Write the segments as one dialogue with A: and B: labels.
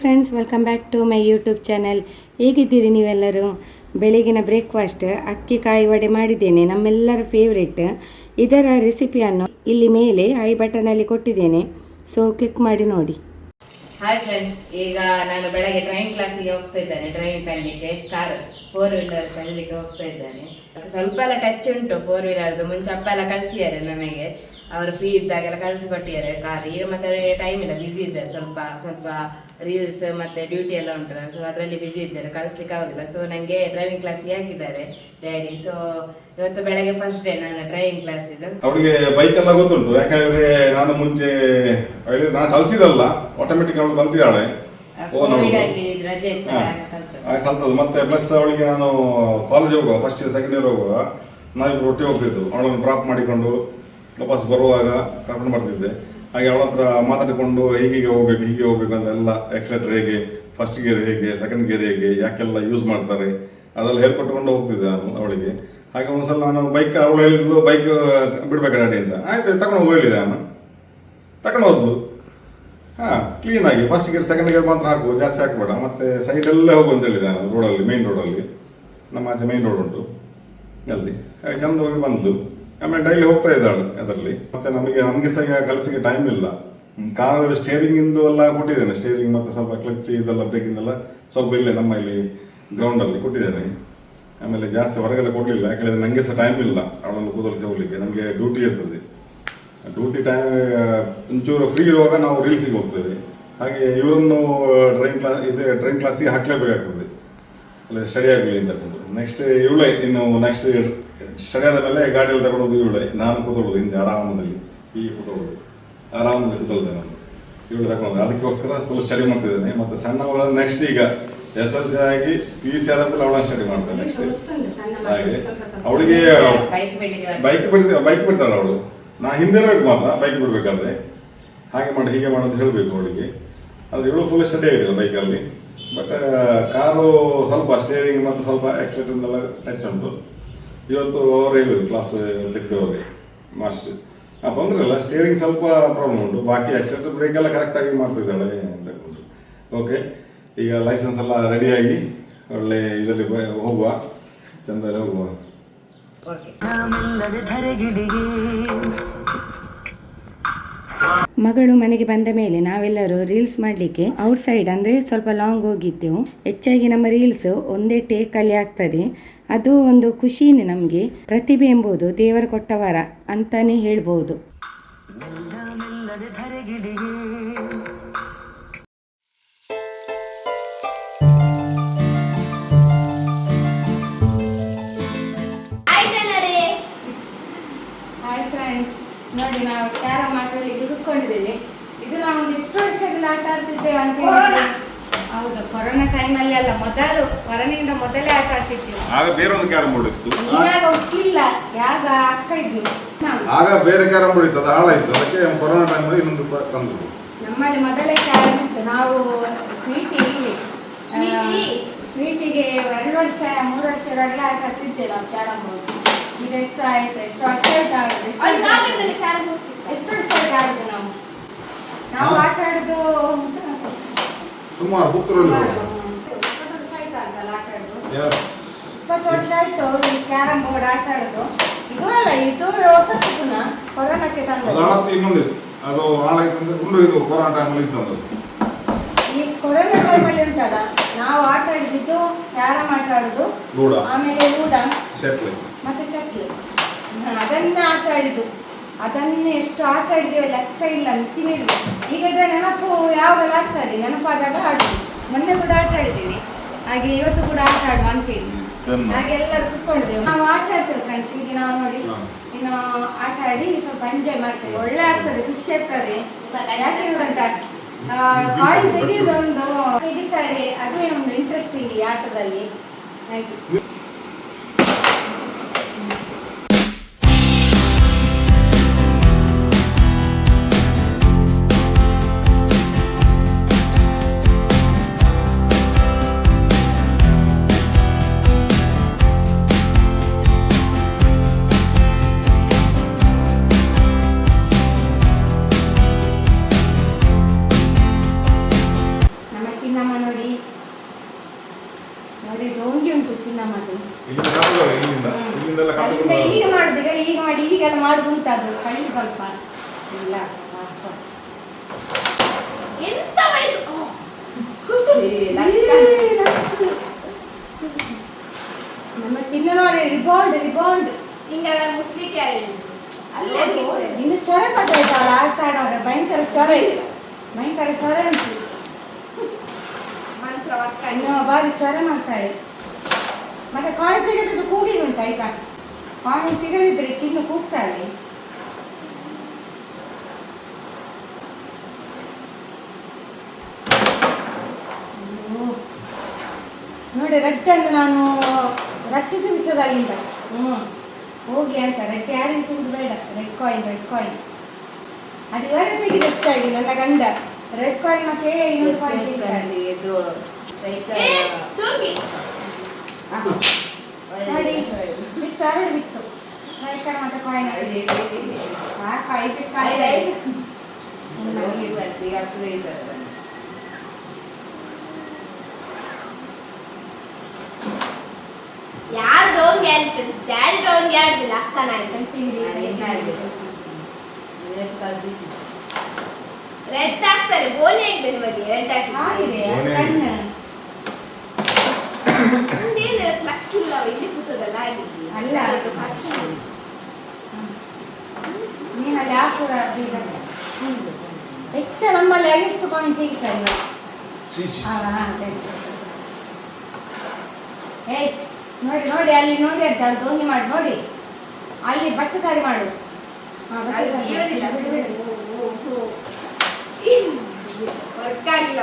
A: Friends welcome back to my YouTube channel ಹೇಗಿದ್ದೀರಿ ನೀವೆಲ್ಲರೂ? ಬೆಳಗಿನ ಬ್ರೇಕ್ಫಾಸ್ಟ್ ಅಕ್ಕಿ ಕಾಯಿ ವಡೆ ಮಾಡಿದ್ದೇನೆ, ನಮ್ಮೆಲ್ಲರ ಫೇವ್ರೇಟ್ ಇದರ ರೆಸಿಪಿಯನ್ನು ಇಲ್ಲಿ ಮೇಲೆ ಐ ಬಟನಲ್ಲಿ ಕೊಟ್ಟಿದ್ದೇನೆ. ಸೊ ಕ್ಲಿಕ್ ಮಾಡಿ ನೋಡಿ.
B: ಹಾಯ್ ಫ್ರೆಂಡ್ಸ್ ಈಗ ನಾನು ಬೆಳಗ್ಗೆ ಡ್ರೈವಿಂಗ್ ಕ್ಲಾಸಿಗೆ ಹೋಗ್ತಾ ಇದ್ದೇನೆ. ಡ್ರೈವಿಂಗ್ ಕಲಿಲಿಕ್ಕೆ ಕಾರ್ ಫೋರ್ ವೀಲರ್ ಕಲಿಲಿಕ್ಕೆ ಹೋಗ್ತಾ ಇದ್ದೇನೆ. ಸ್ವಲ್ಪ ಎಲ್ಲ ಟಚ್ ಉಂಟು ಫೋರ್ ವೀಲರ್ದು ಮುಂಚೆ ಅಪ್ಪ ಎಲ್ಲ ಕಲಿಸಿದ್ದಾರೆ ನನಗೆ ಅವರು ಫ್ರೀ ಇದ್ದಾಗೆಲ್ಲ ಕಳಿಸಿಕೊಟ್ಟಿದ್ದಾರೆ ಕಾರ್ ಈಗ ಮತ್ತೆ ಅವರಿಗೆ ಟೈಮ್ ಇಲ್ಲ ಬಿಸಿ ಇದ್ದಾರೆ ಸ್ವಲ್ಪ ಸ್ವಲ್ಪ ರೀಲ್ಸ್ ಮತ್ತೆ ಡ್ಯೂಟಿ ಎಲ್ಲ ಉಂಟು ಸೊ ಅದರಲ್ಲಿ ಬಿಸಿ ಇದ್ದಾರೆ ಕಳಿಸ್ಲಿಕ್ಕೆ ಆಗೋದಿಲ್ಲ. ಸೊ ನನಗೆ ಡ್ರೈವಿಂಗ್ ಕ್ಲಾಸಿಗೆ ಹಾಕಿದ್ದಾರೆ ಡ್ಯಾಡಿ ಸೊ ಇವತ್ತು ಬೆಳಗ್ಗೆ ಫಸ್ಟ್ ಡೇ ನಾನು ಡ್ರೈವಿಂಗ್ ಕ್ಲಾಸ್ ಇದು.
C: ಅವಳಿಗೆ ಬೈಕ್ ಎಲ್ಲ ಗೊತ್ತುಂಟು ಯಾಕಂದ್ರೆ ನಾನು ಮುಂಚೆ ನಾನು ಕಲ್ಸಿದಲ್ಲ ಆಟೋಮೆಟಿಕ್ ಅವಳು ಕಲ್ತಿದ್ದಾಳೆ.
B: ಕಲ್ತದ್ದು.
C: ಮತ್ತೆ ಪ್ಲಸ್ ಅವಳಿಗೆ ನಾನು ಕಾಲೇಜ್ ಹೋಗುವ ಫಸ್ಟ್ ಇಯರ್ ಸೆಕೆಂಡ್ ಇಯರ್ ಹೋಗುವ ನಾವಿಬ್ರು ಒಟ್ಟಿಗೆ ಹೋಗ್ತಿದ್ದು ಅವಳನ್ನು ಡ್ರಾಪ್ ಮಾಡಿಕೊಂಡು ವಾಪಸ್ ಬರುವಾಗ ಕರ್ಕೊಂಡು ಬರ್ತಿದ್ದೆ ಹಾಗೆ ಅವಳ ಹತ್ರ ಮಾತಾಡಿಕೊಂಡು ಹೀಗೆ ಹೋಗ್ಬೇಕು ಹೀಗೆ ಹೋಗ್ಬೇಕು ಅಂತ ಎಲ್ಲ ಎಕ್ಸಲೇಟರ್ ಹೇಗೆ ಫಸ್ಟ್ ಗೇರ್ ಹೇಗೆ ಸೆಕೆಂಡ್ ಗೇರ್ ಹೇಗೆ, ಯಾಕೆಲ್ಲ ಯೂಸ್ ಮಾಡ್ತಾರೆ, ಅದೆಲ್ಲ ಹೇಳ್ಕೊಟ್ಕೊಂಡು ಹೋಗ್ತಿದ್ದೆ ನಾನು ಅವಳಿಗೆ. ಹಾಗೆ ಒಂದ್ಸಲ ನಾನು ಬೈಕ್ ಅವಳು ಹೇಳಿದ್ದು ಬೈಕ್ ಬಿಡ್ಬೇಕು ಗಾಡಿ ಅಂತ. ಆಯ್ತು, ತಗೊಂಡು ಹೋಗಿ ಹೇಳಿದೆ ನಾನು ತಗೊಂಡು ಹೋದ್ಲು. ಹಾ ಕ್ಲೀನ್ ಆಗಿ ಫಸ್ಟ್ ಗೇರ್ ಸೆಕೆಂಡ್ ಗೇರ್ ಮಾತ್ರ ಹಾಕು, ಜಾಸ್ತಿ ಹಾಕಬೇಡ. ಮತ್ತೆ ಸೈಡಲ್ಲೇ ಹೋಗು ಅಂತ ಹೇಳಿದೆ ನಾನು ರೋಡಲ್ಲಿ ಮೇನ್ ರೋಡಲ್ಲಿ ನಮ್ಮ ಆಚೆ ಮೇನ್ ರೋಡ್ ಉಂಟು, ಅಲ್ಲಿ. ಹಾಗೆ ಚಂದ ಹೋಗಿ ಬಂದ್ಲು. ಆಮೇಲೆ ಡೈಲಿ ಹೋಗ್ತಾ ಇದ್ದಾಳೆ ಅದರಲ್ಲಿ. ಮತ್ತೆ ನಮಗೆ ನಮಗೆ ಸಹ ಕಲಸಿಗೆ ಟೈಮ್ ಇಲ್ಲ. ಕಾರ್ ಸ್ಟೇರಿಂಗ್ ಇಂದು ಎಲ್ಲ ಕೊಟ್ಟಿದ್ದೇನೆ. ಸ್ಟೇರಿಂಗ್ ಮತ್ತೆ ಸ್ವಲ್ಪ ಕ್ಲಚ್ ಇದೆಲ್ಲ ಬ್ರೇಕಿಂಗ್ ಎಲ್ಲ ಸ್ವಲ್ಪ ಇಲ್ಲೇ ನಮ್ಮ ಇಲ್ಲಿ ಗ್ರೌಂಡಲ್ಲಿ ಕೊಟ್ಟಿದ್ದೇನೆ. ಆಮೇಲೆ ಜಾಸ್ತಿ ಹೊರಗೆಲ್ಲ ಕೊಡಲಿಲ್ಲ. ಯಾಕಂದ್ರೆ ನನಗೆ ಸಹ ಟೈಮ್ ಇಲ್ಲ ಅವಳನ್ನು ಕೂದಲಿಸಿ ಹೋಗ್ಲಿಕ್ಕೆ. ನಮಗೆ ಡ್ಯೂಟಿ ಇರ್ತದೆ. ಡ್ಯೂಟಿ ಟೈಮ್ ಒಂಚೂರು ಫ್ರೀ ಇರುವಾಗ ನಾವು ರೀಲ್ಸಿಗೆ ಹೋಗ್ತೇವೆ. ಹಾಗೆ ಇವರನ್ನು ಡ್ರೈವಿಂಗ್ ಕ್ಲಾಸ್ ಇದೆ ಡ್ರೈವಿಂಗ್ ಕ್ಲಾಸಿಗೆ ಹಾಕಲೇಬೇಕಾಗ್ತದೆ. ಅಲ್ಲ ಸ್ಟಡಿ ಆಗಲಿ ಅಂತ ನೆಕ್ಸ್ಟ್ ಇವಳೆ ಇನ್ನು ನೆಕ್ಸ್ಟ್ ಸ್ಟಡಿ ಆದ ಮೇಲೆ ಗಾಡಿಯಲ್ಲಿ ತಗೊಂಡೋದು ಇವಳೆ. ನಾನು ಕೂತ್ಕೊಳ್ಳೋದು ಹಿಂದೆ ಆರಾಮದಲ್ಲಿ. ಈ ಕೂತ್ಕೊಳ್ಳೋದು. ಆರಾಮದಲ್ಲಿ ಕೂತ್ಕೊಳ್ತೇನೆ ನಾನು. ಇವಳು ತಗೊಂಡು ಅದಕ್ಕೋಸ್ಕರ ಫುಲ್ ಸ್ಟಡಿ ಮಾಡ್ತಿದ್ದೇನೆ. ಮತ್ತೆ ಸಣ್ಣವಳ ನೆಕ್ಸ್ಟ್ ಈಗ ಎಸ್ ಎಲ್ ಸಿ ಆಗಿ ಪಿ ಯು ಸಿ ಆದ ಮೇಲೆ ಅವಳನ್ನ ಸ್ಟಡಿ ಮಾಡ್ತಾಳೆ ನೆಕ್ಸ್ಟ್ ಹಾಗೆ. ಅವಳಿಗೆ
B: ಬೈಕ್
C: ಬಿಡ್ತೀವಿ ಬೈಕ್ ಬಿಡ್ತಾಳೆ ಅವಳು. ನಾ ಹಿಂದೆ ಇರಬೇಕು ಮಾತ್ರ ಬೈಕ್ ಬಿಡ್ಬೇಕಾದ್ರೆ. ಹಾಗೆ ಮಾಡಿ ಹೀಗೆ ಮಾಡೋದು ಹೇಳಬೇಕು ಅವಳಿಗೆ. ಅದು ಇವಳು ಫುಲ್ ಸ್ಟಡಿ ಆಗಿಲ್ಲ ಬೈಕಲ್ಲಿ ಬಟ್ ಕಾರು ಸ್ವಲ್ಪ ಸ್ಟೇರಿಂಗ್ ಮತ್ತು ಸ್ವಲ್ಪ ಆಕ್ಸಿಡೆಂಟ್ ಎಲ್ಲ ಟಚ್ ಉಂಟು. ಇವತ್ತು ಓವರ್ ಹೇಳಿದ್ರು ಕ್ಲಾಸ್ ತೆಗೆದವ್ರಿಗೆ ಮಾಸ್ಟರ್ ಆ ತೊಂದರೆ ಸ್ಟೇರಿಂಗ್ ಸ್ವಲ್ಪ ಪ್ರಾಬ್ಲಮ್ ಉಂಟು. ಬಾಕಿ ಆಕ್ಸಿಡೆಂಟ್ ಬ್ರೇಕ್ ಎಲ್ಲ ಕರೆಕ್ಟಾಗಿ ಮಾಡ್ತಿದ್ದಾಳೆ ಓಕೆ ಈಗ ಲೈಸೆನ್ಸ್ ಎಲ್ಲ ರೆಡಿಯಾಗಿ ಒಳ್ಳೆ ಇದರಲ್ಲಿ ಹೋಗುವ. ಚಂದಲ್ಲಿ ಹೋಗುವ.
A: ಮಗಳು ಮನೆಗೆ ಬಂದ ಮೇಲೆ ನಾವೆಲ್ಲರೂ ರೀಲ್ಸ್ ಮಾಡಲಿಕ್ಕೆ ಔಟ್ ಸೈಡ್ ಅಂದರೆ ಸ್ವಲ್ಪ ಲಾಂಗ್ ಹೋಗಿದ್ದೆವು. ಹೆಚ್ಚಾಗಿ ನಮ್ಮ ರೀಲ್ಸ್ ಒಂದೇ ಟೇಕಲ್ಲಿ ಆಗ್ತದೆ. ಅದು ಒಂದು ಖುಷಿನೇ ನಮಗೆ. ಪ್ರತಿಭೆ ಎಂಬುದು ದೇವರ ಕೊಟ್ಟವರ ಅಂತಾನೆ ಹೇಳ್ಬೋದು.
D: ನೋಡಿ ನಾವು ಕ್ಯಾರಮ್ ಆಟಗಳಿಗೆ ಕುತ್ಕೊಂಡಿದ್ದೇವೆ ಇದು ನಾವು ಒಂದು ಎಷ್ಟು ವರ್ಷಗಳ ಆಟ ಆಡ್ತಿದ್ದೇವೆ ಅಂತ ಹೌದು ಕೊರೋನಾ ಟೈಮಲ್ಲಿ ಅಲ್ಲ ಮೊದಲು ಕೊರೋನಾಗಿಂತ ಮೊದಲೇ ಆಟ ಆಡ್ತಿದ್ದೇವೆ
C: ಆಗ ಬೇರೆ ಒಂದು ಕ್ಯಾರಂ ಬೋರ್ಡ್ ಇತ್ತು.
D: ಇವಾಗ ಹುಟ್ಟಿಲ್ಲ ಯಾಗ ಅಕ್ಕ ಇದ್ವಿ? ನಾವು.
C: ಆಗ ಬೇರೆ ಕ್ಯಾರಂ ಬೋರ್ಡ್ ಇತ್ತು ಅದು ಹಾಳಾಯ್ತು. ಅದಕ್ಕೆ ಕೊರೋನಾ ಟೈಮಲ್ಲಿ ಇನ್ನೊಂದು ತಂದು
D: ನಮ್ಮಲ್ಲಿ ಮೊದಲೇ ಕ್ಯಾರಂ ಇತ್ತು. ನಾವು ಸ್ವೀಟಿಗೆ
B: ಸ್ವೀಟಿ?
D: ಸ್ವೀಟಿಗೆ ಎರಡು ವರ್ಷ ಮೂರು ವರ್ಷದಲ್ಲ ಆಟ ಆಡ್ತಿದ್ದೇವೆ ನಾವು ಕ್ಯಾರಂ ಬೋರ್ಡ್. ಈಗ ಎಷ್ಟು ಆಯ್ತು? ಎಷ್ಟು ವರ್ಷ ಆಯ್ತು ಎಷ್ಟು ವರ್ಷ ಆಯ್ತು? ನಾವು? ನಾವು. ಆಟ ಆಡಿದ್ದು
C: ಸುಮಾರು ಪುತ್ತೂರಲ್ಲಿ
D: ಇಪ್ಪತ್ತು ವರ್ಷ ಆಯ್ತು ಅಂತಲ್ಲ ಆಟ ಆಡೋದು.
C: Yes.
D: ಇಪ್ಪತ್ತು ವರ್ಷ ಆಯ್ತು ಈ ಕ್ಯಾರಮ್ ಬೋರ್ಡ್ ಆಟ ಆಡೋದು. ಇದು ಅಲ್ಲ ಇದು ಹೊಸತು ಪುನಃ ಕೊರೋನಾಕ್ಕೆ
C: ಅದು
D: ತಂದದ್ದು
C: ಇನ್ನೊಂದು ಅದು ಹಾಳಾಯ್ತು ಅಂದ್ರೆ ಉಂಡು ಇದು ಕೊರೋನಾ ಟೈಮಲ್ಲಿ ಇತ್ತು ಅದು
D: ಈ ಕೊರೋನಾ ಟೈಮಲ್ಲಿ ಉಂಟಲ್ಲ? ನಾವು ಆಟ ಆಡಿದ್ದು ಯಾರ ಆಟ ಆಡುದು?
C: ಲೂಡ.
D: ಆಮೇಲೆ ಲೂಡ.
C: ಶೆಟ್ಲ್.
D: ಮತ್ತೆ ಶಟ್ಲ್. ಅದನ್ನೇ ಆಟ ಆಡಿದ್ದು ಅದನ್ನೇ ಎಷ್ಟು ಆಟ ಆಡಿದ್ದೇವೆ ಲೆಕ್ಕ ಇಲ್ಲ ಮಿತಿ ಮೀರಿದೆ ಈಗ ಇದ್ರೆ ನೆನಪು ಯಾವಾಗಲೂ ಆಗ್ತದೆ ನೆನಪಾದಾಗ ಆಡುದು. ಮೊನ್ನೆ ಕೂಡ ಆಟ ಆಡಿದ್ದೇವೆ ಹಾಗೆ ಇವತ್ತು ಕೂಡ ಆಟ ಆಡು ಅಂತೇಳಿ ಹಾಗೆ ಎಲ್ಲರೂ ಕುತ್ಕೊಂಡಿದ್ದೇವೆ ನಾವು ಆಟ ಆಡ್ತೇವೆ ಫ್ರೆಂಡ್ಸ್ ಈಗ ನಾವು ನೋಡಿ ಇನ್ನು ಆಟ ಆಡಿ ಸ್ವಲ್ಪ ಎಂಜಾಯ್ ಮಾಡ್ತೇವೆ. ಒಳ್ಳೆ ಆಗ್ತದೆ ಖುಷಿ ಆಗ್ತದೆ. ಯಾಕೆ ಗೊತ್ತಾ ಕಾಯಿನ್ ತೆಗೆಯುವುದೊಂದು ತೆಗಿತಾರೆ ಅದೇ ಒಂದು ಇಂಟ್ರೆಸ್ಟಿಂಗ್ ಈ ಆಟದಲ್ಲಿ ಹಾಗೆ ರಿಬಾಂಡ್
E: ಹಿಂಗೆಲ್ಲ ಮುಟ್ಲಿಕ್ಕೆ ಆಗಿದ್ದು ಅಲ್ಲೇ
D: ಇನ್ನು ಚೊರ ಅವಳು ಆಡ್ತಾ ಆಡುವಾಗ ಭಯಂಕರ ಚೊರ. ಇದೆ ಭಯಂಕರ ಚೊರ
E: ಮಂತ್ರ ಒಟ್ಟ
D: ಇನ್ನು ಬಾರಿ ಚೊರ ಮಾಡ್ತಾಳೆ ಮತ್ತೆ ಕಾಯಿನ್ ಸಿಗದಿದ್ರೆ ಕೂಗಿ ಉಂಟು ಆಯ್ತಾ? ಕಾಯಿನ್ ಸಿಗದಿದ್ರೆ ಚಿನ್ನು ಕೂಗ್ತಾಳೆ ನೋಡಿ ರಟ್ಟನ್ನು ನಾನು ರಟ್ಟಿಸಿ ಬಿಟ್ಟದ ಅಲ್ಲಿಂದ ಹ್ಞೂ. ಹೋಗಿ ಅಂತ ರೆಡ್ ಕ್ಯಾರಿ ಸಿಗುದು ಬೇಡ. ರೆಡ್ ಕಾಯಿನ್ ರೆಡ್ ಕಾಯಿನ್ ಅದು ಇವರ ತೆಗೆದು ಹೆಚ್ಚಾಗಿ ನನ್ನ ಗಂಡ. ರೆಡ್ ಕಾಯಿನ್ ಮತ್ತೆ ಇನ್ನೊಂದು ಕಾಯಿನ್ ತೆಗಿತಾರೆ
B: ಇದು
D: ಬಿತ್ತು ಅರಳು ಬಿತ್ತು ಕಾಯಿನ್ ಮತ್ತೆ ಕಾಯಿನ್ ಆ ಕಾಯಿ ಕಾಯಿ
E: ಯಾರು ರೋಗಿ ಹೇಳ್ತಾರೆ ಡ್ಯಾಡಿ ರೋಗಿ ಆಡ್ತಿಲ್ಲ ಅಕ್ಕನ ಆಯ್ತು ರೆಡ್ ಹಾಕ್ತಾರೆ ಗೋಲಿ ಹಾಕ್ತಾರೆ ನಿಮಗೆ ರೆಡ್
D: ಆಗಿದೆ
E: ಹಾಕಿ
C: ಮನೆ.
D: ಕಣ್ಣು
E: ನಂದೇನು ಲಕ್ ಇಲ್ಲ ಇಲ್ಲಿ ಕೂತದಲ್ಲ ಆಗಿದ್ದು
D: ಅಲ್ಲ. ನೀನಲ್ಲಿ ಹಾಕುವ ಬೀಗ ಹೆಚ್ಚು ನಮ್ಮಲ್ಲಿ ಎಷ್ಟು ಕಾಯಿನ್ ತೆಗಿತಾರೆ ಇವಾಗ.
C: ಸಿ ಸಿ.
D: ಆ, ಆ, ಅದೇ. ಏಯ್ ನೋಡಿ ನೋಡಿ ಅಲ್ಲಿ ನೋಡಿ ಅಂತ ಅಲ್ಲಿ ದೋಣಿ ಮಾಡಿ ನೋಡಿ. ಅಲ್ಲಿ ಬಟ್ಟೆ ಸಾರಿ ಮಾಡು.
E: ವರ್ಕ್ ಆಗಿಲ್ಲ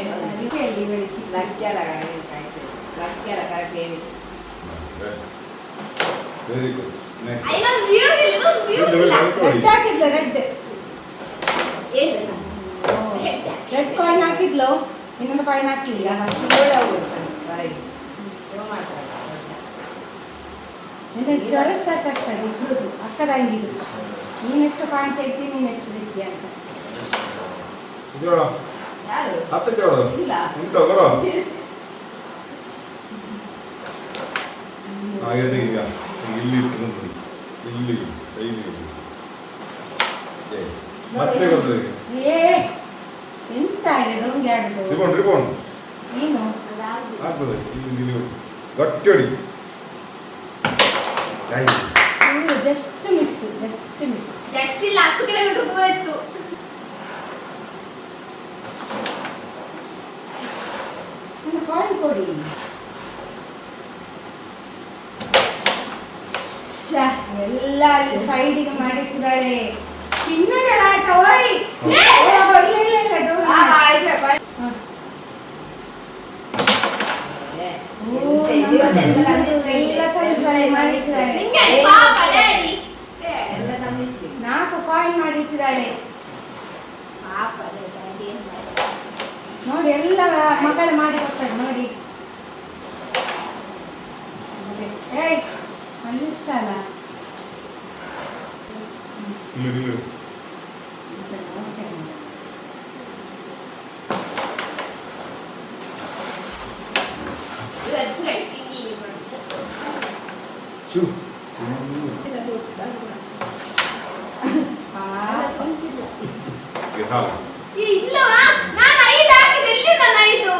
E: ನೀವು ಸರಿ
D: ಅದಕ್ಕೆ ಅಲ್ಲಿ ಬೆಳೆಸಿ.
B: ಲಕ್ಕ್ಯಾಲ ಲಕ್ಕ್ಯಾಲ ಕರೆಕ್ಟ್ ಹೇಳಿ.
C: ವೆರಿ ಗುಡ್ ನೆಕ್ಸ್ಟ್
E: ಇನ್ನೊಂದು ಬೀಳುದಿಲ್ಲ ಇನ್ನೊಂದು ಬೀಳುದಿಲ್ಲ.
D: ರೆಡ್ ಹಾಕಿದ್ಲು ರೆಡ್
E: ಏನು
D: ರೆಡ್ ಕಾಯಿನ್ ಹಾಕಿದ್ಲು. ಇನ್ನೊಂದು ಕಾಯಿನ್ ಹಾಕಿಲ್ಲ ಜ್ವರ ಸ್ಟಾರ್ಟ್ ಆಗ್ತದೆ ಇಬ್ರದ್ದು ಅಕ್ಕದ ಅಂಗಿದು ನೀನೆಷ್ಟು ಕಾಯಿನ್ ತೆಗ್ದಿ ನೀನೆಷ್ಟು ತೆಗ್ದಿ ಅಂತ.
B: ಇಲ್ಲ.
C: ಇಲ್ಲಿ ಸೈಡ್ ಮತ್ತೆ ಗೊತ್ತಿದೆ
D: ಏ ಎಂತ ಆಗಿದೆ ಡೊಂಗಿ ಆಡುದು
C: ರಿಬೋನ್ ರಿಬೋನ್
D: ನೀನು
C: ಆಗ್ತದೆ ಇಲ್ಲಿ ಇಲ್ಲಿ ಗಟ್ಟಿ ಹೊಡಿ ಆಯ್ತು.
D: Just miss just miss
E: just ಇಲ್ಲ ಹತ್ತು ಕಿಲೋಮೀಟರ್ ದೂರ ಇತ್ತು
D: ನನ್ನ ಕಾಯಿನ್ ಕೊಡಿ ಶ್ಯಾ, ಎಲ್ಲ ಅಲ್ಲಿ ಸೈಡಿಗೆ ಮಾಡಿಟ್ಟಿದ್ದಾಳೆ ಚಿನ್ನಗಳ ಆಟ ಓಯ್ ನಾಲ್ಕು ಕಾಯಿನ್ ಮಾಡಿಟ್ಟಿದ್ದಾಳೆ? ನೋಡಿ ಎಲ್ಲ ಮಕ್ಕಳು ಮಾಡಿ ಕೊಡ್ತಾರೆ ನೋಡಿ ಏಯ್ ಅಲ್ಲಿರ್ತಲ್ಲ
C: ಇಲ್ಲಿ ಇಲ್ಲಿ
E: ಇದು ಹಚ್ಚಿರ ಇಟ್ಟಿದ್ದೀನಿ ಇವಾಗ.
C: ಶೂ
E: ಇದು ಹೋಗ್ತು, ಬರ್ಬೋದು.
D: ಪಾಪ.
C: ಈಗ ಸಾಲ
E: ಏ, ಇಲ್ಲವಾ? ನಾನು ಐದು ಹಾಕಿದೆ, ಎಲ್ಲಿ ನನ್ನ ಐದು?
C: ಅಲ್ಲೇ ಇದು ತೆಗ್ದಾದ್ರೆ
E: ಇವಾಗ ಹೋಗಿ ಅಂತ ಹೇಳು. ಅದಾಗಿ ನಾನು ಮಮ್ಮಿ ತೆಗ್ದದ್ದು. ಮಮ್ಮಿ, ಅದು ನನ್ನ ಐದು.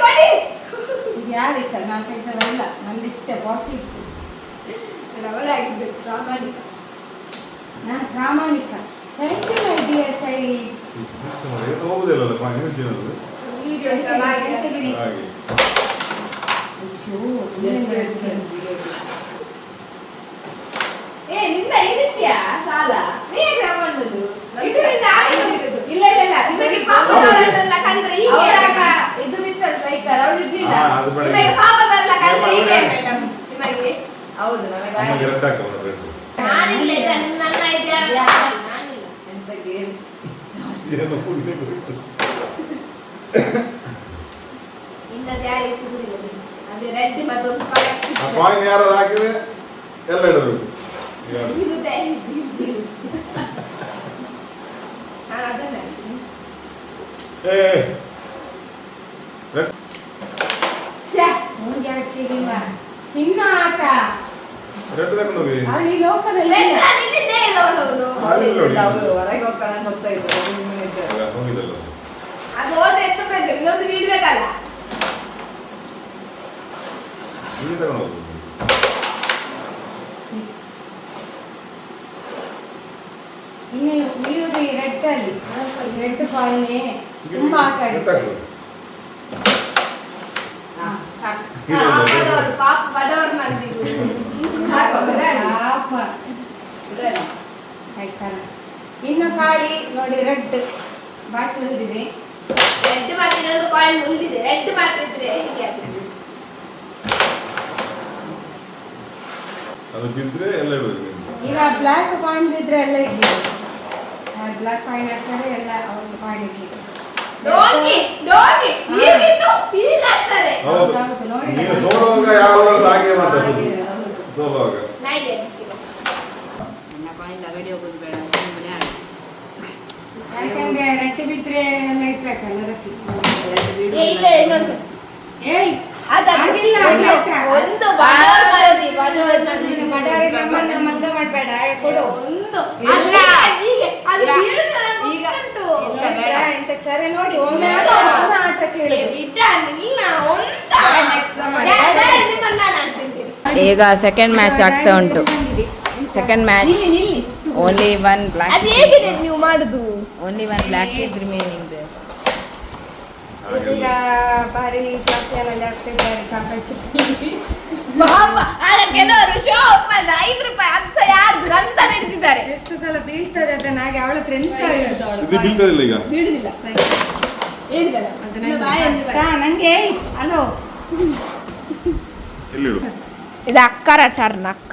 E: ಕೊಡಿ.
D: ಇದು ಯಾರಿಟ್ಟ ನಾನು ತೆಗ್ದಲ್ಲ ನಂದಿಷ್ಟೇ ಬಾಕಿ ಇತ್ತು
E: ರವರಾಗಿದ್ದು, ಪ್ರಾಮಾಣಿಕ.
D: ನಾನು ಪ್ರಾಮಾಣಿಕ. Thank you my dear child
E: video
C: ಹಾಗೆ.
B: ಎಷ್ಟು ಎಷ್ಟು
E: ಏ ನಿಂದ ಐದಿತ್ಯಾ ಸಾಲ ನೀ ಹೇಗೆ ತಗೊಂಡದ್ದು ಇದರಿಂದ ಆಗಿದ್ದು
B: ಇಲ್ಲ ಇಲ್ಲ ಇಲ್ಲ
E: ನಿಮಗೆ ಪಾಪದವರನ್ನೆಲ್ಲ ಕಂಡ್ರೆ ಹೀಗೆ
B: ಅವಾಗ
E: ಆಗ-
B: ಇದು ಬಿತ್ತ ಸ್ಟ್ರೈಕರ್ ಅವ್ಳು ಇರ್ಲಿಲ್ಲ
C: ಹಾ, ಅದು ಬೇಡ
E: ನಿಮಗೆ ಪಾಪದವರೆಲ್ಲ ಕಂಡ್ರೆ ಹೀಗೆ
C: ಬೇಡ.
E: ಮೇಡಮ್ ನಿಮಗೆ
B: ಹೌದು ನಮಗೆ
C: ಅಮ್ಮಗೆ
B: ಆಯ್ತು.
C: ರೆಡ್ ಹಾಕೋಣ ರೆಡ್
E: ನಾನಿಲ್ಲ ಈಗ ನನ್ನ ಐದು ಯಾರು ನಾನಿಲ್ಲ
B: ಎಂತ game.
C: ಏನು ಪುಣ್ಯ ಗೊತ್ತು.
E: ಇನ್ನದು ಯಾರಿಗೆ ಸಿಗುದಿಲ್ಲ ನಿಮ್ಗೆ. ಅದೇ ರೆಡ್ಡಿ ಮತ್ತೊಂದು correct
C: ಆ
E: picture.
C: ಕಾಯಿನ್ ಯಾರು ಹಾಕಿದ್ರೆ ಎಲ್ಲ ಇಡಬೇಕು ಯಾರು?
E: ಇರುದೆ ನಾನು ಅದನ್ನ
C: ಏ ರೆಡ್
D: ಮುಂಗೆ ಆಗ್ತಿರ್ಲಿಲ್ಲ ಚಿನ್ನ ಆಟ.
C: ರೆಡ್ ತಗೊಂಡು ಹೋಗಿ.
D: ಅವಳು ಈ ಲೋಕದಲ್ಲಿ ಇಲ್ಲ.
E: ನಾನು ಇಲ್ಲಿದ್ದೇ ಇದ್ದವಳು
B: ಅವರು ಹೊರಗೆ ಹೋಗ್ತಾನೆ ಹೋಗ್ತಾ ಇದ್ರು. ಸುಮ್ಮನೆ ಇದ್ದಾರೆ.
C: ಹೋಗಿದ್ದಲ್ಲ
E: ಅದು ಹೋದ್ರೆ ಎಷ್ಟು ಪ್ರಯೋಜನ ಇನ್ನೊಂದು ಬೀಳ್ಬೇಕಲ್ಲ
C: ನೀನು ತಗೊಂಡು ಹೋಗು.
D: ಇನ್ನು ಈ ರೆಡ್ ಅಲ್ಲಿ. ರೆಡ್ ಕಾಯಿನೆ ತುಂಬಾ ಆಟ ಆಡಿಸ್ತಾರೆ
C: ಒಂದು-
E: ಪಾಪ ಬಡವರು ಮಾಡಿದ್ರು
B: ಹಾಕು, ಅದರಲ್ಲಿ.
D: ಪಾಪ.
B: ಇದರಲ್ಲಿ.
D: ಆಯ್ತಲ್ಲ ಇನ್ನು ಕಾಯಿ ನೋಡಿ ರೆಡ್ ಬಾಕಿ ಉಳಿದಿದೆ.
E: ರೆಡ್ ಮಾತ್ರ ಇನ್ನೊಂದು ಕಾಯಿನ್ ಉಳಿದಿದೆ. ರೆಡ್ ಮಾತ್ರ ಇದ್ರೆ ಹೀಗೆ ಆಗ್ತದೆ.
C: ಅದು ಬಿದ್ದರೆ ಎಲ್ಲ
D: ಈಗ ಬ್ಲ್ಯಾಕ್ ಕಾಯಿನ್ ಇದ್ರೆ ಎಲ್ಲ ಇಡ್ಲಿ ಬ್ಲಾಕ್ ಕಾಯಿನ್ ಹಾಕ್ತಾರೆ ಎಲ್ಲ ಅವ್ರದ್ದು ಕಾಯಿನ್ ಇಡ್ಲಿ
E: ಡೋಂಗಿ ಡೋಂಗಿ ಹೀಗಿತ್ತು ಹೀಗಾಗ್ತದೆ.
C: ಹೌದು.
D: ಹೌದು, ನೋಡಿ.
C: ನೀವು ಸೋಲುವಾಗ ಯಾವಾಗ ಸಾಗೆ ಮಾತಾಡೋದು. ಸೋಲುವಾಗ.
E: ನೈಗೆ
B: ನನ್ನ ಕಾಯಿನ್ ತಗಡಿ ಹೋಗೋದು ಬೇಡ ಸುಮ್ಮನೆ
D: ಯಾಕಂದ್ರೆ ರೆಟ್ಟಿ ಬಿದ್ರೆ ಎಲ್ಲ ಇಟ್ಬೇಕಲ್ಲ ಅದಕ್ಕೆ.
E: ಏ, ಇಲ್ಲ. ಇನ್ನೊಂದು
D: ಏಯ್
E: ಅದು ಅದು
D: ಆಗಿಲ್ಲ,
E: ಒಂದು
D: ಆಗಿಲ್ಲ.
E: ಒಂದು ಬಡವರ ಮರದಿ ಬಡವರ
D: ನೀನು ಮಾಡಬೇಡ ನಮ್ಮನ್ನ ಮಗ್ಗ ಮಾಡ್ಬೇಡ ಕೊಡು.
E: ಒಂದು ಅಲ್ಲ ಹೀಗೆ. ಅದು. ಬೀಳುತ್ತೆ
B: ಈಗ. ಬೇಡ.
D: ಇಂಥ ಚರೆ ನೋಡಿ ಒಮ್ಮೆ
E: ಬೇಡ.
D: ಆಟ ಆಟ
E: ಏ,
D: ಕೇಳುದು
E: ಬಿಟ್ಟ ಇಲ್ಲ
B: ಬೇಡ,
E: ನಿಮ್ಮನ್ನ ನಾನು ಆಡ್ತಿದ್ದೀನಿ
B: ಈಗ ಸೆಕೆಂಡ್ ಮ್ಯಾಚ್ ಆಗ್ತಾ ಉಂಟು. Second match only one block
E: ಅದು ಹೇಗಿದೆ ನೀವು ಮಾಡುದು?
B: Only one block is remaining
D: ಈಗ ಬಾರಿ ಚಾಂಪಿಯನ್ ಆಗ್ತಿದ್ದಾರೆ ಚಾಂಪಿಯನ್ಶಿಪ್
E: ಪಾಪ ಆಗ ಕೆಲವರು ಶೋ ಆಫ್ ಮಾಡಿದ ಐದು ರೂಪಾಯಿ ಅದು ಸಹ ಯಾರ್ದು ನಂತ ನಡೆದಿದ್ದಾರೆ
D: ಎಷ್ಟು ಸಲ ಬೀಳ್ತದೆ ಅದನ್ನ ಹಾಗೆ ಅವಳ ಹತ್ರ ಎಂತ ಇರೋದು ಅವಳು?
C: ಇದು ಬೀಳ್ತದಿಲ್ಲ ಈಗ.
E: ಬಿಡುದಿಲ್ಲ ಹೇಳಿದಲ್ಲ ಇನ್ನು ಬಾಯಲ್ಲಿ ಬರ.
D: ನಂಗೆ ಹಲೋ
C: ಎಲ್ಲಿಡು?
E: ಇದು ಅಕ್ಕರ ಟರ್ನ್ ಅಕ್ಕ.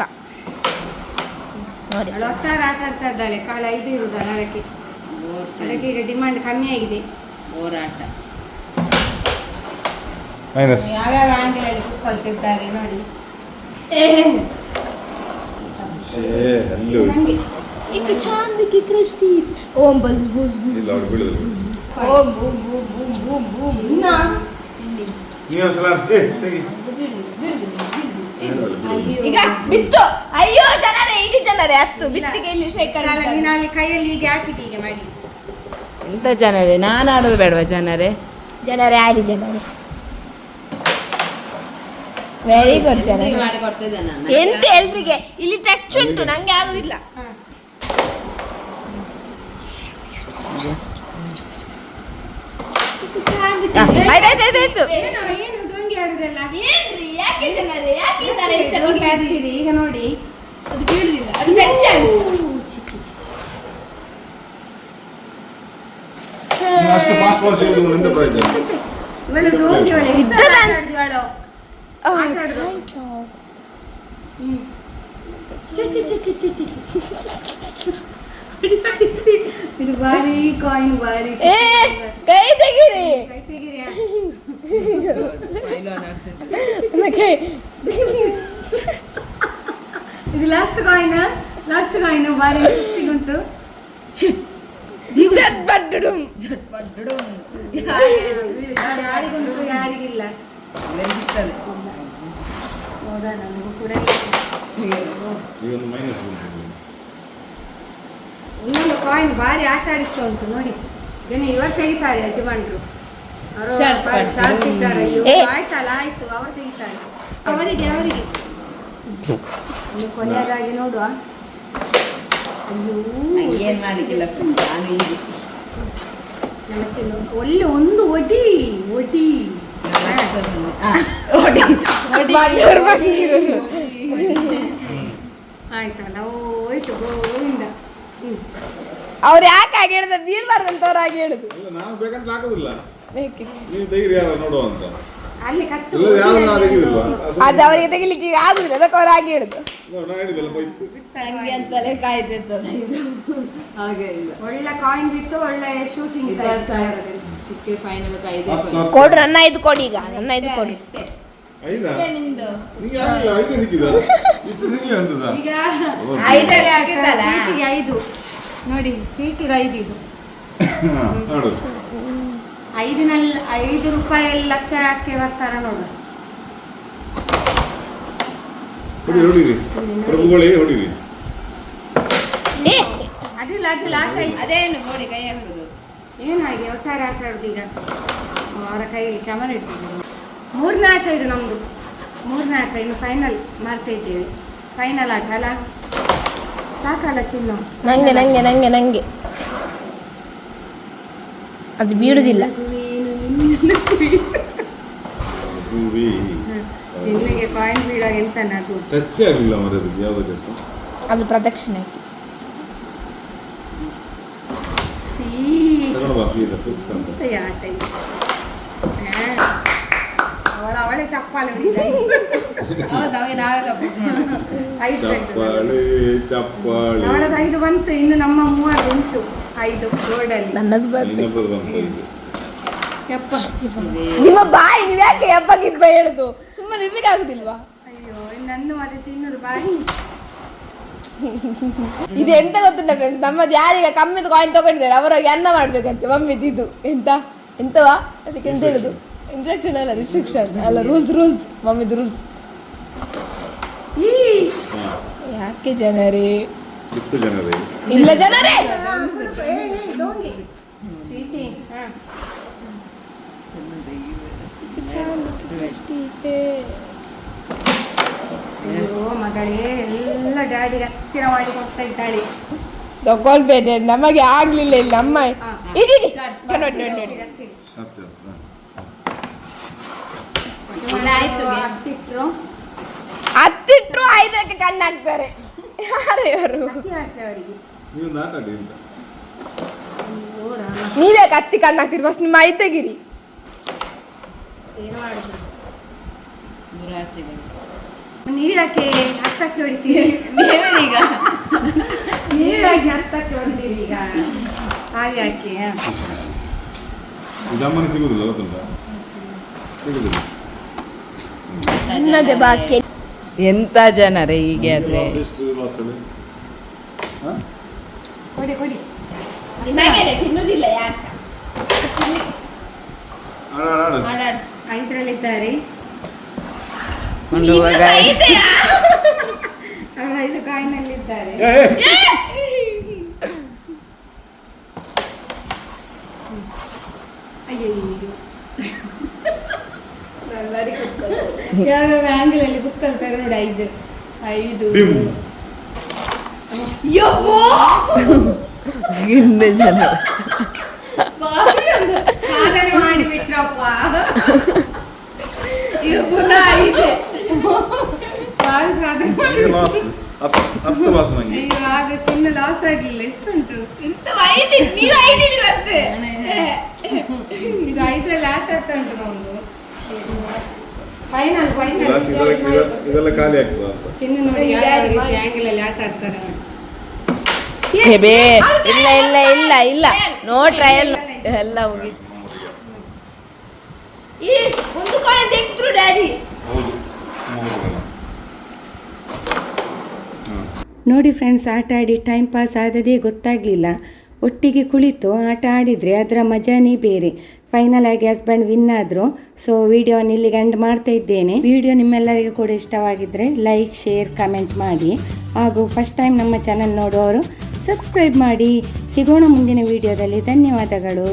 E: ನೋಡಿ.
D: ಅವಳು ಒಟ್ಟಾರೆ ಆಟ ಆಡ್ತಾ ಇದ್ದಾಳೆ ಕಾಲ ಐದು ಇರುದಲ್ಲ ಅದಕ್ಕೆ. ಅದಕ್ಕೆ ಈಗ ಡಿಮಾಂಡ್ ಕಮ್ಮಿ ಆಗಿದೆ.
B: ಹೋರಾಟ
C: ಮೈನಸ್.
D: ಯಾವ್ಯಾವ ಕುತ್ಕೊಳ್ತಿದ್ದಾರೆ ನೋಡಿ.
E: ಕೃಷ್ಟಿ ಓಂ ಬಸ್ ಬೂಸ್ ಬೂಸ್
C: ಇಲ್ಲ ಅವ್ರು ಬಿಡುದಿಲ್ಲ
E: ಓಂ ಬೂ ಬೂ ಬೂ
D: ಇನ್ನ?
C: ನೀವು ತೆಗಿ.
D: ಅಯ್ಯೋ.
E: ಈಗ ಬಿತ್ತು. ಅಯ್ಯೋ ಜನರೇ ಇಡೀ ಜನರೇ ಹತ್ತು. ಬಿತ್ತಿಗೆ ಇಲ್ಲಿ ಶೇಖರ್
D: ನೀನು ಅಲ್ಲಿ ಕೈಯಲ್ಲಿ ಹೀಗೆ ಹಾಕಿದೆ ಹೀಗೆ ಮಾಡಿ.
B: ಎಂತ ಜನರೇ ನಾನು ಆಡೋದು ಬೇಡವಾ ಜನರೇ?
E: ಜನರೇ ಆಡಿ ಜನರೇ. ವೆರಿ ಗುಡ್
B: ಜನ
E: ಎಂತ ಎಲ್ರಿಗೆ? ಇಲ್ಲಿ ಟಚ್ ಉಂಟು ನಂಗೆ ಆಗುದಿಲ್ಲ.
D: ಹಾ.
E: ಆಯ್ತಾಯ್ತಾಯ್ತು
D: ಏನು ಏನು ಡೊಂಗಿ ಆಡುದಲ್ಲ?
E: ಏನ್ರಿ? ಯಾಕೆ ಜನರೇ? ಯಾಕೆ ತರ ಹಿಂಸೆ
D: ಡೊಂಗಿ
E: ಕೊಡ್ತಾ
D: ಆಡ್ತೀರಿ? ಈಗ ನೋಡಿ.
E: ಅದು ಕೇಳುದಿಲ್ಲ. ಅದು ಟಚ್
C: ಅಷ್ಟು ಫಾಸ್ಟ್ ಫಾಸ್ಟ್ ಹೇಳಿದ್ರು ನಿಂತ ಪ್ರಯೋಜನ.
D: ಇವಳು ಇದು ಬಾರಿ ಕಾಯಿನ್ ಬಾರಿ
E: ಏ ಕೈ ತೆಗೀರಿ
D: ಕೈ ತೆಗೀರಿಯಾ?
E: ಕೈ
D: ಇದು ಲಾಸ್ಟ್ ಕಾಯಿನ್ ಲಾಸ್ಟ್ ಕಾಯಿನ್ ಬಾರಿ interesting ಉಂಟು
E: ಬಡ್ಡುಡುಂ.
D: ಯಾರು- ಯಾರಿಗುಂಟು ಯಾರಿಗಿಲ್ಲ ನೋಡ ನನಗೂ ಕೂಡ
C: ಈಗ ಒಂದು ಮೈನಸ್
D: ಇನ್ನೊಂದು ಕಾಯಿನ್ ಬಾರಿ ಆಟ ಆಡಿಸ್ತಾ ಉಂಟು ನೋಡಿ. ಇದನ್ನ ಇವಾಗ ತೆಗಿತಾರೆ ಯಜಮಾನ್ರು. ಆಯ್ತಲ್ಲ ಆಯ್ತು ಅವರು ತೆಗಿತಾರೆ. ಅವರಿಗೆ ಅವರಿಗೆ. ಕೊನೆಯದಾಗಿ ನೋಡುವ. ಅಯ್ಯೋ
B: ಏನು ನಾನು ಹೀಗೆ.
D: ಒಳ್ಳೆ ಒಂದು ಒಡಿ ಒಡಿ. ಆಯ್ತಲ್ಲ ಹೋಯ್ತು ಗೋವಿಂದ ಹ್ಮ್.
E: ಅವ್ರು ಯಾಕೆ ಹಾಗೆ ಹೇಳಿದ? ಬೀಳ್ಬಾರ್ದಂತ ಅವ್ರು ಹಾಗೆ ಹೇಳುದು
C: ನಾನು ಬೇಕಂತ ಹಾಕೋದಿಲ್ಲ? ನೀವು ತೆಗೀರಿ ಯಾರು ನೋಡುವ ಅಂತ.
D: ಅಲ್ಲಿ ಕಟ್ಟು
C: ಇಲ್ಲ ಯಾರು ನಾನು ತೆಗಿದಿಲ್ವಾ?
E: ಅದು ಅವರಿಗೆ ತೆಗಿಲಿಕ್ಕೆ ಆಗುದಿಲ್ಲ ಅದಕ್ಕೆ ಅವ್ರು ಹಾಗೆ ಹೇಳುದು.
C: ನಾನು ಬೈತು
B: ಅಂತಲೇ ಕಾಯ್ತಿರ್ತದೆ ಇದು. ಹಾಗೆ ಇಲ್ಲ.
D: ಒಳ್ಳೆ ಕಾಯಿನ್ ಬಿತ್ತು ಒಳ್ಳೆ ಶೂಟಿಂಗ್
B: ಸಿಕ್ಕಿ ಫೈನಲ್ ಕಾಯ್ದೆ
C: ಹತ್ತು- ಹತ್ತು.
E: ಕೊಡು ನನ್ನ ಇದು ಕೊಡಿ ಈಗ ನನ್ನ ಇದು ಕೊಡಿ.
C: ಐದಾ?
E: ಇದೇ ನಿಮ್ದು
C: ನಿಂಗೆ ಯಾರಿಲ್ಲ ಐದೇ ಸಿಕ್ಕಿದ? ಇಷ್ಟು ಸಿಗ್ಲಿ ಅಂತ ಸರ್
D: ಈಗ
B: ಐದರಲ್ಲಿ
D: ಐದು ನೋಡಿ ಸೀಟಿಗೆ ಐದು ಇದು.
C: ನೋಡು.
D: ಐದಿನಲ್ಲಿ ಐದು ರೂಪಾಯಿ ಲಕ್ಷ ಹಾಕಿ ಬರ್ತಾರ ನೋಡು. ಅದಿಲ್ಲ ಅದಿಲ್ಲ.
B: ಅದೇನು ನೋಡಿ ಕೈ ಹಾಕುದು.
D: ಏನಾಗಿ ಒಟ್ಟಾರೆ ಆಟ ಆಡುದು ಈಗ ಅವರ ಕೈಯಲ್ಲಿ ಕ್ಯಾಮರಾ ಇಟ್ಟಿದ್ದೀವಿ. ಮೂರನೇ ಆಟ ಇದು ನಮ್ಮದು ಮೂರನೇ ಆಟ ಇನ್ನು ಫೈನಲ್ ಮಾಡ್ತಾ ಇದ್ದೇವೆ. ಫೈನಲ್ ಆಟ ಅಲ್ಲ? ಸಾಕಲ್ಲ ಚಿನ್ನು.
E: ನಂಗೆ ನಂಗೆ ನಂಗೆ ನಂಗೆ. ಅದು ಬೀಳುದಿಲ್ಲ.
D: ಕಾಯಿನ್ ಎಂತ ನಗು?
C: ಟಚ್ ಆಗಲಿಲ್ಲ ಮರ
E: ಅದು ಪ್ರದಕ್ಷಿಣೆ.
D: ಆಟ ಅವಳ ಅವಳೇ
C: ಚಪ್ಪಾಳೆ. ಚಪ್ಪಾಳೆ.
D: ಚಪ್ಪಾಳೆ ಐದು ಬಂತು ಇನ್ನು ನಮ್ಮ ಮೂವರು ಉಂಟು. ಐದು ರೋಡಲ್ಲಿ
E: ನನ್ನದು
C: ಇನ್ನೊಬ್ಬರು ಬಂತು
D: ಯಪ್ಪ.
E: ನಿಮ್ಮ ಬಾಯಿ ನೀವು ಯಾಕೆ ಹಬ್ಬ ಗಿಬ್ಬ ಹೇಳುದು? ಸುಮ್ಮನೆ ಇರ್ಲಿಕ್ಕೆ ಆಗುದಿಲ್ವಾ?
D: ಅಯ್ಯೋ ನಂದು ಮತ್ತೆ ಚಿನ್ನದು ಬಾಯಿ.
E: ಇದು ಎಂತ ಗೊತ್ತುಂಟ ಫ್ರೆಂಡ್ಸ್ ನಮ್ಮದು ಯಾರೀಗ ಕಮ್ಮಿದು ಕಾಯಿನ್ ತಗೊಂಡಿದ್ದಾರೆ ಅವರಾಗಿ ಅನ್ನ ಮಾಡ್ಬೇಕಂತೆ ಮಮ್ಮಿದು ಇದು. ಎಂತ? ಎಂತವಾ? ಅದಕ್ಕೆ ಎಂತ ಹೇಳುದು? ಇನ್ಸ್ಟ್ರಕ್ಷನ್ ಅಲ್ಲ ರಿಸ್ಟ್ರಿಕ್ಷನ್ ಅಲ್ಲ ರೂಲ್ಸ್ ರೂಲ್ಸ್ ಮಮ್ಮಿದು ರೂಲ್ಸ್ ಯಾಕೆ ಜನರೇ?
C: ಇಷ್ಟು ಜನರೇ?
E: ಇಲ್ಲ ಜನರೇ.
D: ಮಗಳೇ ಎಲ್ಲ ಡ್ಯಾಡಿಗೆ ಹತ್ತಿರ ಮಾಡಿ ಕೊಡ್ತಾ ಇದ್ದಾಳೆ.
E: ತಗೊಳ್ಬೇಡ ನಮಗೆ ಆಗ್ಲಿಲ್ಲ ಇಲ್ಲ
D: ನಮ್ಮ.
E: ಇಡಿ. ನೋಡಿ.
D: ಹತ್ತಿಟ್ರು?
E: ಹತ್ತಿಟ್ರು ಐದಕ್ಕೆ ಕಣ್ಣು ಹಾಕ್ತಾರೆ ಯಾರು ಇವರು?
D: ಆಸೆ ಅವರಿಗೆ.
C: ನೀವೊಂದು ನಾಟಾಡಿ ಅಂತ.
E: ನೀವೇ ಕತ್ತಿ ಕಣ್ಣು ಹಾಕ್ತೀರಿ ಫಸ್ಟ್ ನಿಮ್ಮ
B: ಐತೆಗಿರಿ.
D: ನೀವು ಯಾಕೆ ಹತ್ತಕ್ಕೆ ಹೊಡಿತೀರಿ?
B: ಈಗ?
D: ನೀವು ಯಾಕೆ ಹತ್ತಕ್ಕೆ ಹೊಡಿತೀರಿ ಈಗ? ಹಾಗೆ ಯಾಕೆ?
C: ಇದಮ್ಮನೆ ಸಿಗುದಿಲ್ಲ ಗೊತ್ತುಂಟಾ? ಸಿಗುದಿಲ್ಲ.
E: ಬಾಕಿ.
B: ಎಂತ ಜನರೇ ಹೀಗೆ ಆದ್ರೆ
C: ಲಾಸ್ ಎಷ್ಟು ಲಾಸ್ ಹೇಳಿ ಹಾಂ
D: ಕೊಡಿ ಕೊಡಿ.
E: ನಿಮಗೆ ತಿನ್ನುದಿಲ್ಲ ಯಾರು
D: ಐದರಲ್ಲಿದ್ದಾರೆ. ಅವರು ಐದು ಕಾಯಿನಲ್ಲಿದ್ದಾರೆ.
C: ಏ, ಏ,
D: ಅಯ್ಯೋ ಯಾವ್ಯಾವ ಆಂಗಲ್ ಅಲ್ಲಿ ಕುತ್ಕೊಳ್ತಾರೆ ನೋಡಿ ಐದು. ಐದು.
C: ಡಿಮ್.
E: ಯಪ್ಪೋ
B: ಹಿಂದೆ ಜನ
D: ಸಾಧನೆ ಮಾಡಿಬಿಟ್ರಪ್ಪ
E: ಇದು ಪುನಃ ಇದೆ
D: ಬಾರಿ ಸಾಧನೆ
C: ನನಗೆ ಲಾಸ್ ಹತ್ತು ಲಾಸ್ ನನಗೆ
D: ಅಯ್ಯೋ ಆದ್ರೆ ಚಿನ್ನ ಲಾಸ್ ಆಗ್ಲಿಲ್ಲ ಎಷ್ಟುಂಟು
E: ಇಂತ ಐದು ನೀವು ಐದಿಲ್ಲ ಅಷ್ಟೇ
D: ಇದು ಐದರಲ್ಲಿ ಆಟ ಆಗ್ತಾ ಉಂಟು ನಮ್ದು ಫೈನಲ್ ಫೈನಲ್
C: ಇದೆಲ್ಲ ಖಾಲಿ ಆಗ್ತದ
D: ಚಿನ್ನ ನೋಡಿ ಯಾವ ರೀತಿ ಆಂಗಲ್ ಅಲ್ಲಿ ಆಟ ಆಡ್ತಾರೆ ನೋಡಿ.
B: ಬೇ ಇಲ್ಲ ಇಲ್ಲ ಇಲ್ಲ ಇಲ್ಲ. ನೋ ಟ್ರಯಲ್ ಎಲ್ಲ ಹೋಗಿತ್ತು
E: ಈ ಒಂದು ಕಾಯಿನ್ ತೆಗೆದ್ರು ಡ್ಯಾಡಿ
A: ನೋಡಿ ಫ್ರೆಂಡ್ಸ್ ಆಟ ಆಡಿ ಟೈಮ್ ಪಾಸ್ ಆದದೇ ಗೊತ್ತಾಗಲಿಲ್ಲ. ಒಟ್ಟಿಗೆ ಕುಳಿತು ಆಟ ಆಡಿದರೆ ಅದರ ಮಜಾನೇ ಬೇರೆ. ಫೈನಲ್ ಆಗಿ ಹಸ್ಬೆಂಡ್ ವಿನ್ ಆದರು. ಸೊ ವಿಡಿಯೋನ ಇಲ್ಲಿಗೆ ಎಂಡ್ ಮಾಡ್ತಾ ಇದ್ದೇನೆ. ವಿಡಿಯೋ ನಿಮ್ಮೆಲ್ಲರಿಗೂ ಕೂಡ ಇಷ್ಟವಾಗಿದ್ದರೆ ಲೈಕ್ ಶೇರ್ ಕಮೆಂಟ್ ಮಾಡಿ. ಹಾಗೂ ಫಸ್ಟ್ ಟೈಮ್ ನಮ್ಮ ಚಾನಲ್ ನೋಡುವವರು ಸಬ್ಸ್ಕ್ರೈಬ್ ಮಾಡಿ ಸಿಗೋಣ ಮುಂದಿನ ವಿಡಿಯೋದಲ್ಲಿ. ಧನ್ಯವಾದಗಳು.